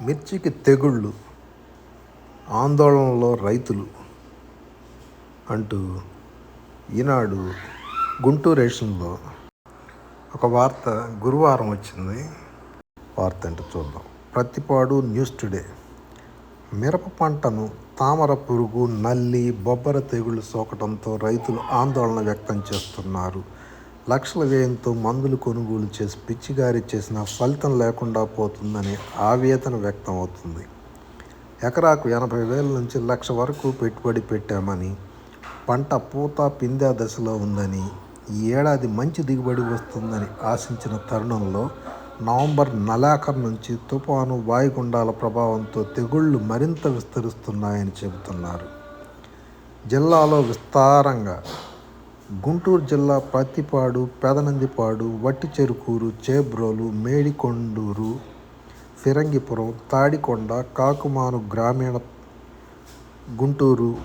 మిర్చికి తెగుళ్ళు ఆందోళనలో రైతులు అంటూ ఈనాడు గుంటూరు ఎడిషన్లో ఒక వార్త గురువారం వచ్చింది. వార్త అంటే చూద్దాం. Prathipadu news today. మిరప పంటను తామర పురుగు నల్లి బొబ్బర తెగుళ్ళు సోకడంతో రైతులు ఆందోళన వ్యక్తం చేస్తున్నారు. లక్షల వ్యయంతో మందులు కొనుగోలు చేసి పిచ్చిగారి చేసిన ఫలితం లేకుండా పోతుందని ఆవేదన వ్యక్తం అవుతుంది. ఎకరాకు ఎనభై వేల నుంచి లక్ష వరకు పెట్టుబడి పెట్టామని పంట పూత పిందె దశలో ఉందని ఈ ఏడాది మంచి దిగుబడి వస్తుందని ఆశించిన తరుణంలో నవంబర్ నెలాఖరు నుంచి తుఫాను వాయుగుండాల ప్రభావంతో తెగుళ్ళు మరింత విస్తరిస్తున్నాయని చెబుతున్నారు. జిల్లాలో విస్తారంగా గుంటూరు జిల్లా పత్తిపాడు పెదనందిపాడు వట్టి చెరుకూరు చేబ్రోలు మేడికొండూరు ఫిరంగిపురం తాడికొండ కాకుమాను గ్రామీణ గుంటూరు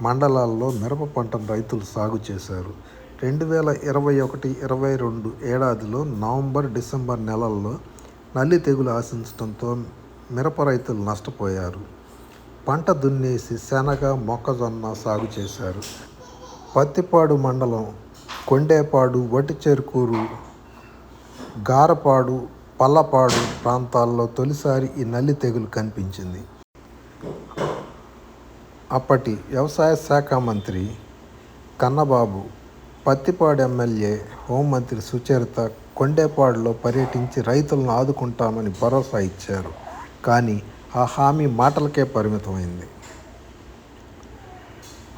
మండలాల్లో మిరప పంటను రైతులు సాగు చేశారు. రెండు వేల ఇరవై ఒకటి ఇరవై రెండు ఏడాదిలో నవంబర్ డిసెంబర్ నెలల్లో నల్లి తెగులు ఆశించడంతో మిరప రైతులు నష్టపోయారు. పంట దున్నేసి శనగ మొక్కజొన్న సాగు చేశారు. పత్తిపాడు మండలం కొండేపాడు వటిచెరుకూరు గారపాడు పల్లపాడు ప్రాంతాల్లో తొలిసారి ఈ నల్లి తెగులు కనిపించింది. అప్పటి వ్యవసాయ శాఖ మంత్రి కన్నబాబు పత్తిపాడు ఎమ్మెల్యే హోంమంత్రి సుచరిత కొండేపాడులో పర్యటించి రైతులను ఆదుకుంటామని భరోసా ఇచ్చారు. కానీ ఆ హామీ మాటలకే పరిమితమైంది.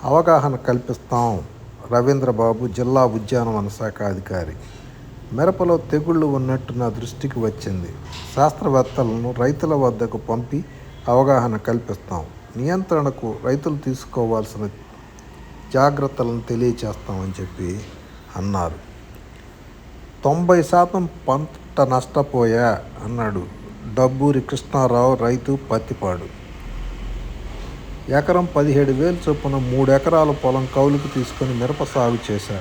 అవగాహన కల్పిస్తాం రవీంద్రబాబు జిల్లా ఉద్యానవన శాఖ అధికారి. మిరపలో తెగుళ్ళు ఉన్నట్టు నా దృష్టికి వచ్చింది. శాస్త్రవేత్తలను రైతుల వద్దకు పంపి అవగాహన కల్పిస్తాం. నియంత్రణకు రైతులు తీసుకోవాల్సిన జాగ్రత్తలను తెలియచేస్తామని చెప్పి అన్నారు. తొంభై శాతం పంట నష్టపోయా అన్నాడు. డబ్బూరి కృష్ణారావు రైతు పత్తిపాడు. ఎకరం పదిహేడు వేలు చొప్పున మూడు ఎకరాల పొలం కౌలుకు తీసుకొని మిరప సాగు చేశా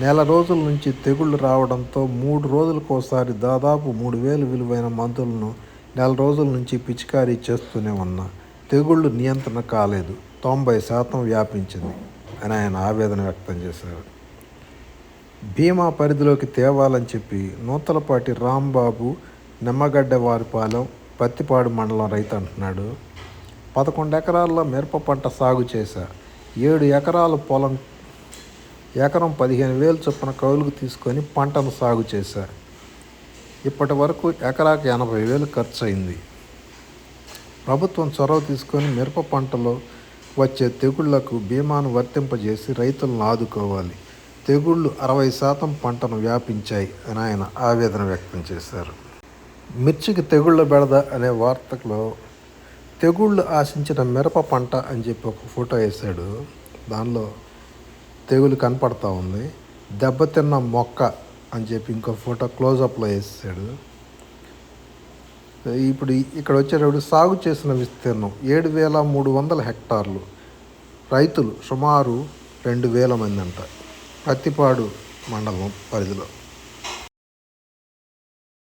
నెల రోజుల నుంచి తెగుళ్ళు రావడంతో మూడు రోజులకోసారి దాదాపు మూడు వేలు విలువైన మందులను నెల రోజుల నుంచి పిచికారీ చేస్తూనే ఉన్నా. తెగుళ్ళు నియంత్రణ కాలేదు. తొంభై శాతం వ్యాపించింది అని ఆయన ఆవేదన వ్యక్తం చేశారు. భీమా పరిధిలోకి తేవాలని చెప్పి నూతలపాటి రాంబాబు నిమ్మగడ్డ వారిపాలెం పత్తిపాడు మండలం రైతు అంటున్నాడు. పదకొండు ఎకరాల్లో మిరప పంట సాగు చేశా. ఏడు ఎకరాల పొలం ఎకరం పదిహేను వేలు చొప్పున కౌలుకు తీసుకొని పంటను సాగు చేశా. ఇప్పటి వరకు ఎకరాకు ఎనభై వేలు ఖర్చు అయింది ప్రభుత్వం చొరవ తీసుకొని మిరప పంటలో వచ్చే తెగుళ్ళకు బీమాను వర్తింపజేసి రైతులను ఆదుకోవాలి. తెగుళ్ళు అరవై శాతం పంటను వ్యాపించాయి అని ఆయన ఆవేదన వ్యక్తం చేశారు. మిర్చికి తెగుళ్ళ బెడద అనే వార్తలో తెగుళ్ళు ఆశించిన మిరప పంట అని చెప్పి ఒక ఫోటో వేశాడు. దానిలో తెగులు కనపడతా ఉంది. దెబ్బతిన్న మొక్క అని చెప్పి ఇంకో ఫోటో క్లోజప్లో వేసాడు ఇప్పుడు ఇక్కడ వచ్చేటప్పుడు సాగు చేసిన విస్తీర్ణం ఏడు వేల మూడు వందల హెక్టార్లు. రైతులు సుమారు రెండు వేల మంది అంట. పత్తిపాడు మండలం పరిధిలో.